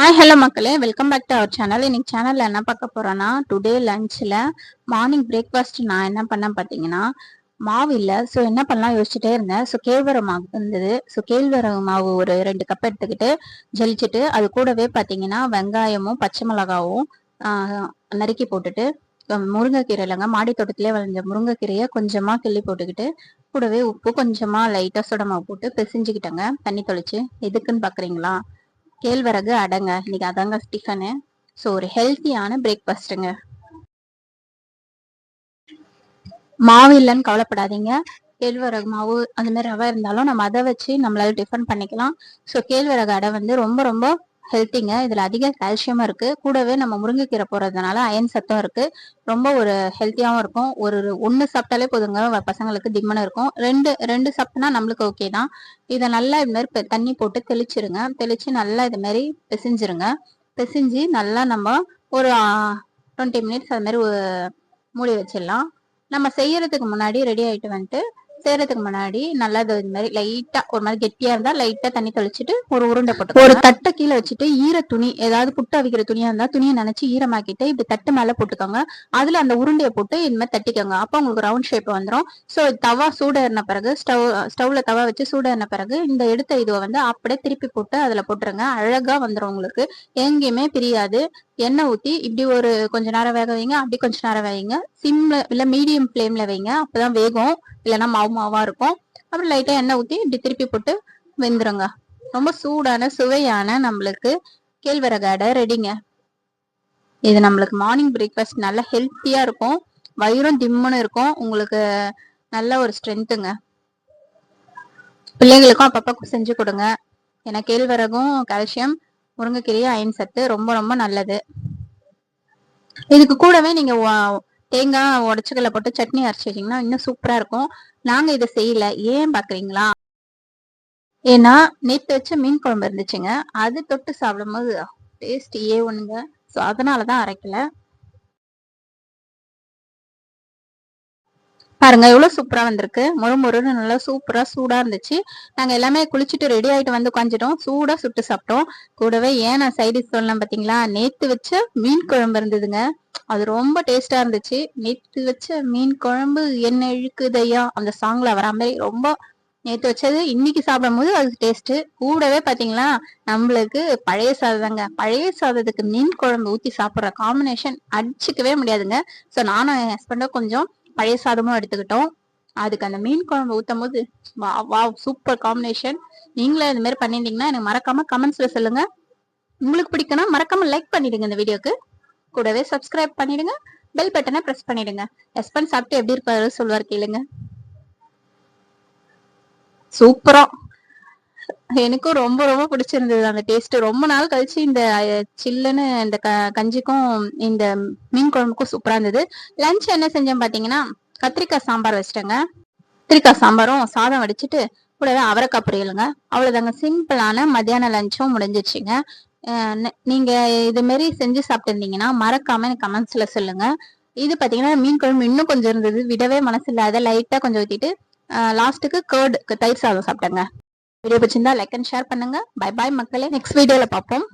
Hi hello மக்களே. Welcome back to our channel இன்னைக்கு சேனலில் என்ன பார்க்க போகிறோன்னா டுடே லஞ்சில் மார்னிங் பிரேக்ஃபாஸ்ட் நான் என்ன பண்ணேன் பார்த்தீங்கன்னா மாவு இல்லை. ஸோ என்ன பண்ணலாம் யோசிச்சுட்டே இருந்தேன். ஸோ கேழ்வரகு மாவு இருந்தது. ஸோ கேழ்வரகு மாவு ஒரு ரெண்டு கப் எடுத்துக்கிட்டு ஜலிச்சுட்டு அது கூடவே பார்த்தீங்கன்னா வெங்காயமும் பச்சை மிளகாவும் நறுக்கி போட்டுட்டு முருங்கைக்கீரை இல்லைங்க மாடி தோட்டத்திலே விளைஞ்ச முருங்கைக்கீரையை கொஞ்சமாக கிள்ளி போட்டுக்கிட்டு கூடவே உப்பு கொஞ்சமாக லைட்டாக சுடமாக போட்டு பிசைஞ்சுக்கிட்டேங்க. தண்ணி தொளிச்சு. எதுக்குன்னு பார்க்குறீங்களா? கேழ்வரகு அடங்க. இன்னைக்கு அதாங்க டிஃபனு ஸோ ஒரு ஹெல்த்தியான பிரேக்ஃபாஸ்ட்டுங்க மாவு இல்லைன்னு கவலைப்படாதீங்க. கேழ்வரகு மாவு அந்த மாதிரி ரவை இருந்தாலும் நம்ம அதை வச்சு நம்மளால டிஃபன் பண்ணிக்கலாம். ஸோ கேழ்வரகு அடை வந்து ரொம்ப ரொம்ப ஹெல்த்திங்க இதுல அதிக கால்சியமும் இருக்கு. கூடவே நம்ம முருங்கைக்கீரை போடுறதுனால அயன் சத்தம் இருக்கு. ரொம்ப ஒரு ஹெல்த்தியாவும் இருக்கும். ஒரு ஒன்று சாப்பிட்டாலே போதுங்க பசங்களுக்கு திம்மனு இருக்கும். ரெண்டு ரெண்டு சாப்பிட்டோம்னா நம்மளுக்கு ஓகே தான். இதை நல்லா இது மாதிரி பெ- தண்ணி போட்டு தெளிச்சிருங்க. தெளிச்சு நல்லா இது மாதிரி பிசைஞ்சிருங்க. பிசைஞ்சு நல்லா நம்ம ஒரு டுவெண்ட்டி மினிட்ஸ் அது மாதிரி மூடி வச்சிடலாம். நம்ம செய்யறதுக்கு முன்னாடி ரெடி ஆயிட்டு வந்துட்டு செய்யறதுக்கு முன்னாடி நல்லா இது மாதிரி லைட்டா ஒரு மாதிரி கெட்டியா இருந்தா லைட்டா தண்ணி தெளிச்சிட்டு ஒரு உருண்டை போட்டு ஒரு தட்டை கீழே வச்சுட்டு ஈர துணி ஏதாவது புட்டு அவிக்கிற துணியா இருந்தா துணியை நினைச்சு ஈரமாக்கிட்டு இப்படி தட்டு மேல போட்டுக்கோங்க. அதுல அந்த உருண்டையை போட்டு இந்த மாதிரி தட்டிக்கோங்க. அப்போ உங்களுக்கு ரவுண்ட் ஷேப் வந்துடும் ஸோ தவா சூடேறின பிறகு ஸ்டவ் ஸ்டவ்ல தவா வச்சு சூடேறின பிறகு இந்த எடுத்த இதுவை வந்து அப்படியே திருப்பி போட்டு அதுல போட்டுருங்க. அழகா வந்துடும் உங்களுக்கு. எங்கேயுமே பிரியாது. எண்ணெய் ஊத்தி இப்படி ஒரு கொஞ்ச நேரம் வேக வைங்க அப்படி கொஞ்ச நேரம் வைங்க சிம்ல இல்ல மீடியம் ஃப்ளேம்ல வைங்க. அப்பதான் வேகும். இல்லைன்னா மாவு மாவா இருக்கும். அப்புறம் லைட்டா எண்ணெய் ஊத்தி இப்படி திருப்பி போட்டு வெந்துருங்க. ரொம்ப சூடான சுவையான நம்மளுக்கு கேழ்வரகு அடை ரெடிங்க இது நம்மளுக்கு மார்னிங் பிரேக்ஃபாஸ்ட் நல்ல ஹெல்த்தியா இருக்கும். வயிறும் திம்முன்னு இருக்கும். உங்களுக்கு நல்ல ஒரு ஸ்ட்ரென்த்துங்க பிள்ளைங்களுக்கும் அப்பப்போ செஞ்சு கொடுங்க. ஏன்னா கேழ்வரகும் கால்சியம் முருங்கைக்கீரையும் அயன் சத்து ரொம்ப ரொம்ப நல்லது. இதுக்கு கூடவே நீங்கள் தேங்காய் உடச்சுக்கல போட்டு சட்னி அரைச்சி வச்சீங்கன்னா இன்னும் சூப்பரா இருக்கும். நாங்க இதை செய்யல. ஏன் பாக்குறீங்களா? ஏன்னா நேற்று வச்ச மீன் குழம்பு இருந்துச்சுங்க. அது தொட்டு சாப்பிடும்போது டேஸ்ட் ஏ ஒண்ணுங்க. ஸோ அதனாலதான் அரைக்கல. பாருங்க எவ்வளவு சூப்பரா வந்திருக்கு. மொறு மொறுன்னு நல்லா சூப்பரா சூடா இருந்துச்சு. நாங்க எல்லாமே குளிச்சுட்டு ரெடி ஆயிட்டு வந்து உட்காந்துட்டோம் சூடா சுட்டு சாப்பிட்டோம். கூடவே ஏன் நான் சைடிஷ் சொல்லலாம் பாத்தீங்களா? நேத்து வச்ச மீன் குழம்பு இருந்ததுங்க. அது ரொம்ப டேஸ்டா இருந்துச்சு. நேத்து வச்ச மீன் குழம்பு என்ன இழுக்குதையா? அந்த சாங்ல வர மாதிரி ரொம்ப நேத்து வச்சது இன்னைக்கு சாப்பிடும் போது அது டேஸ்ட் கூடவே பாத்தீங்களா? நம்மளுக்கு பழைய சாதம் தாங்க பழைய சாதத்துக்கு மீன் குழம்பு ஊத்தி சாப்பிடுற காம்பினேஷன் அடிச்சுக்கவே முடியாதுங்க. சோ நானும் என் ஹஸ்பண்டும் கொஞ்சம் பழைய சாதமும் எடுத்துக்கிட்டோம். அதுக்கு அந்த மீன் குழம்பு ஊத்தும் போது வா வா சூப்பர் காம்பினேஷன் நீங்களும் இந்த மாதிரி பண்ணியிருந்தீங்கன்னா எனக்கு மறக்காம கமெண்ட்ஸ்ல சொல்லுங்க. உங்களுக்கு பிடிக்கும்னா மறக்காம லைக் பண்ணிடுங்க இந்த வீடியோக்கு. கூடவே சப்ஸ்கிரைப் பண்ணிடுங்க. பெல் பட்டனை ப்ரெஸ் பண்ணிடுங்க. ஹஸ்பண்ட் சாப்பிட்டு எப்படி இருப்பாரு சொல்லுவார் கேளுங்க. சூப்பரா! எனக்கும் ரொம்ப ரொம்ப பிடிச்சிருந்தது அந்த டேஸ்ட் ரொம்ப நாள் கழிச்சு இந்த சில்லுன்னு இந்த க- கஞ்சிக்கும் இந்த மீன் குழம்புக்கும் சூப்பரா இருந்தது. லஞ்ச் என்ன செஞ்சேன் பாத்தீங்கன்னா கத்திரிக்காய் சாம்பார் வச்சிட்டேங்க. கத்திரிக்காய் சாம்பாரும் சாதம் வடிச்சிட்டு கூடவே அவரைக்காய் பொரியலுங்க. அவ்வளவுதாங்க. சிம்பிளான மத்தியான லஞ்சும் முடிஞ்சிச்சுங்க. நீங்க இது மாதிரி செஞ்சு சாப்பிட்டுருந்தீங்கன்னா மறக்காம எனக்கு கமெண்ட்ஸ்ல சொல்லுங்க. இது பாத்தீங்கன்னா மீன் குழம்பு இன்னும் கொஞ்சம் இருந்தது. விடவே மனசு இல்லாத லைட்டா கொஞ்சம் ஊத்திட்டு லாஸ்ட்டுக்கு கேர்டு தயிர் சாதம் சாப்பிட்டேங்க. வீடியோ பிடிச்சிருந்தா லைக் அண்ட் ஷேர் பண்ணுங்க. பை பாய் மக்களே. நெக்ஸ்ட் வீடியோல பார்ப்போம்